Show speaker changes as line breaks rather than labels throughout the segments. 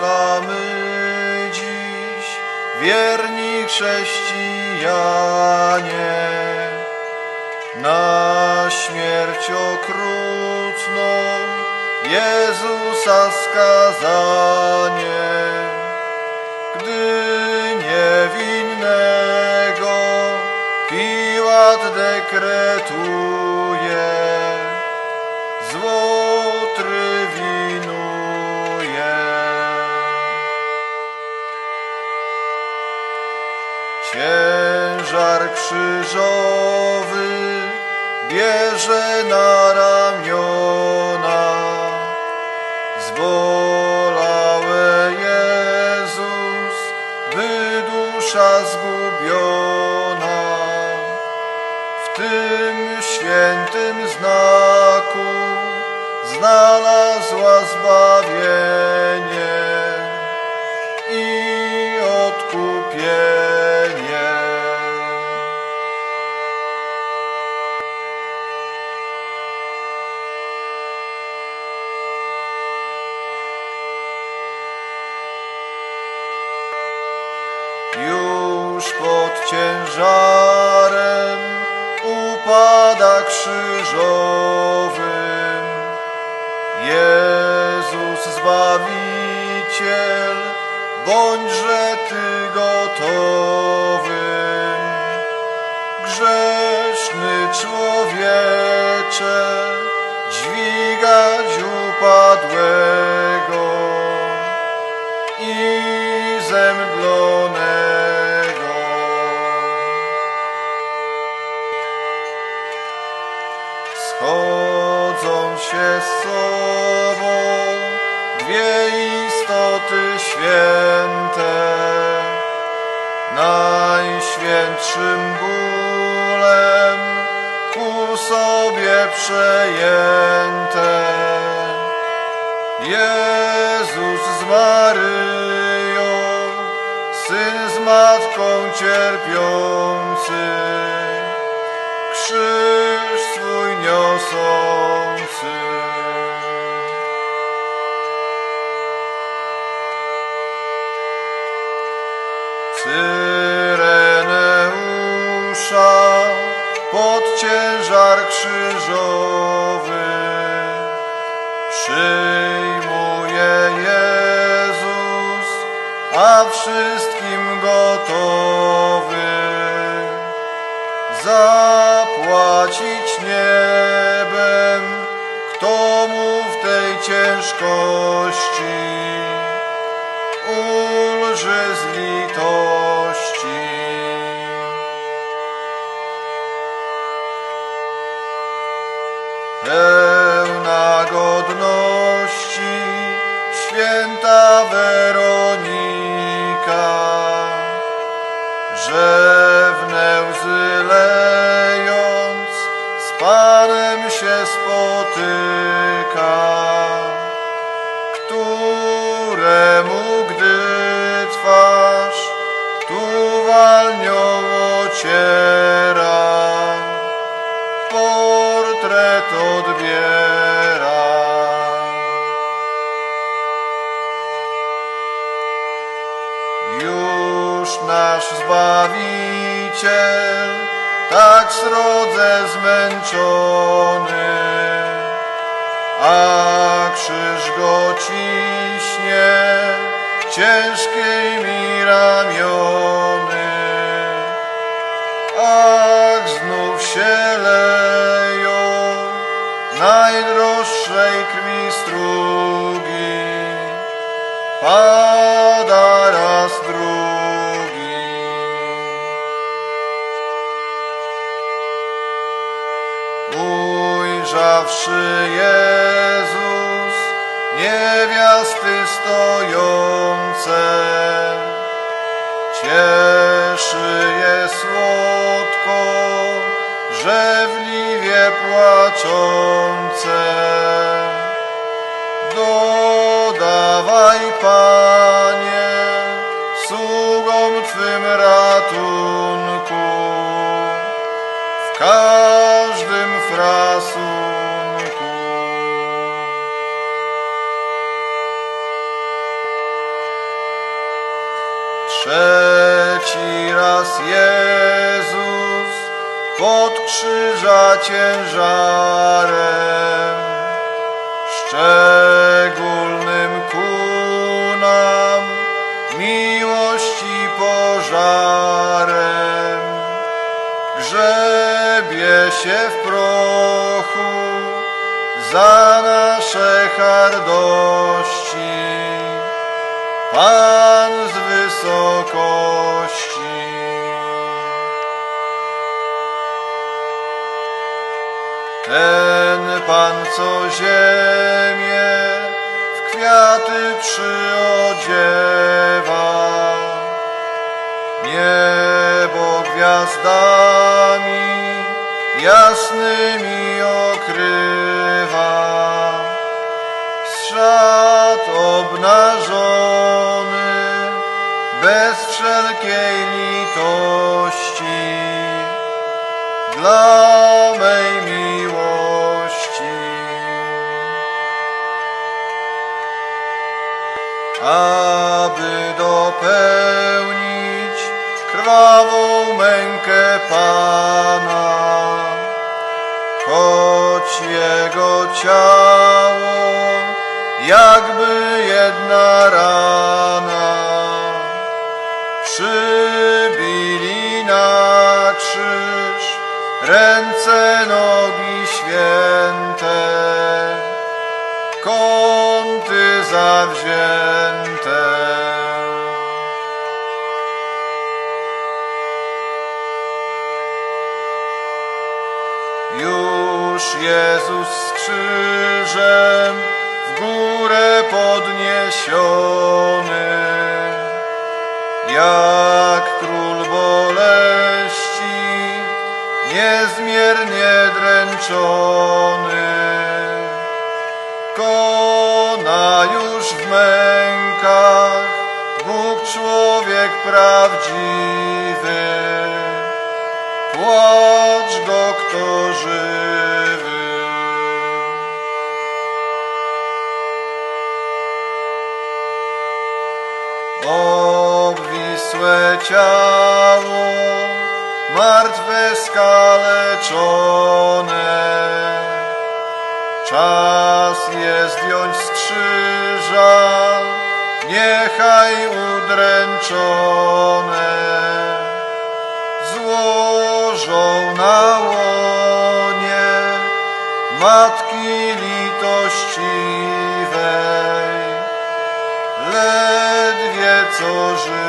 określamy dziś, wierni chrześcijanie, na śmierć okrutną Jezusa skazanie, gdy niewinnego Piłat dekretuje, Ciężar krzyżowy bierze na ramiona, zbolałe Jezus, by dusza zgubiona. W tym świętym znaku znalazła zbawienie pod ciężarem upada krzyżowym. Jezus Zbawiciel, bądźże Ty gotowym. Grzeszny człowiecze, dźwigać Schodzą się z sobą dwie istoty święte, najświętszym bólem ku sobie przejęte. Jezus z Maryją, Syn z Matką cierpiący, krzyż niosący. Cyreneusza pod ciężar krzyżowy przyjmuje Jezus, a wszystkim gotowy zapłacić niebem, kto mu w tej ciężkości ulży z litości. Pełna godności, święta Weronika, ociera, portret odbiera. Już nasz Zbawiciel, tak srodze zmęczony, a krzyż go ciśnie ciężkimi ramiony. Ach, znów się leją najdroższej krwi strugi, pada raz drugi. Ujrzawszy Jezus niewiasty stojące, cieszy je słodko, żewliwie płaczące. Dodawaj, Panie, sługom Twym ratunku krzyża ciężarem szczególnym ku nam miłości pożarem grzebie się w prochu za nasze hardości Pan z wysokości. Pan, co ziemię w kwiaty przyodziewa, niebo gwiazdami jasnymi okrywa, szat obnażony, bez wszelkiej litości, dla mej miłości. Aby dopełnić krwawą mękę Pana, choć Jego ciało jakby jedna rana, Jezus z krzyżem w górę podniesiony, jak król boleści, niezmiernie dręczony. Kona już w mękach, Bóg człowiek prawdziwy, płacz go kto żywy. Obwisłe ciało, martwe skaleczone, czas je zdjąć z niechaj udręczone złożą na łonie Matki litościwej, ledwie co żywej.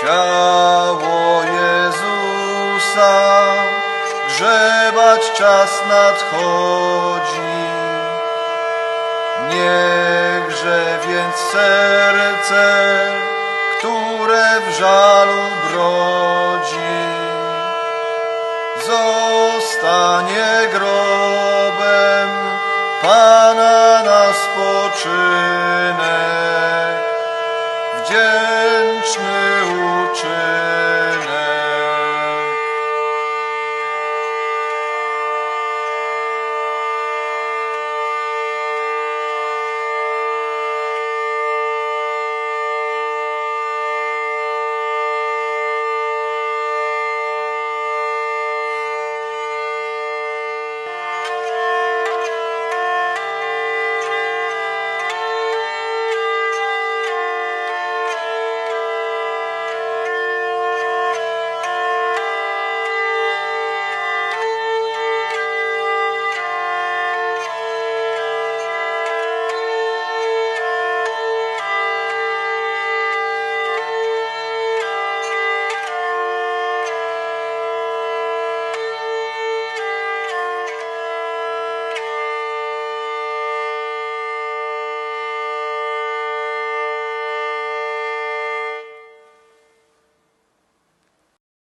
Ciało Jezusa grzebać czas nadchodzi. Niechże więc serce, które w żalu brodzi, zostanie grobem Pana na spoczynek.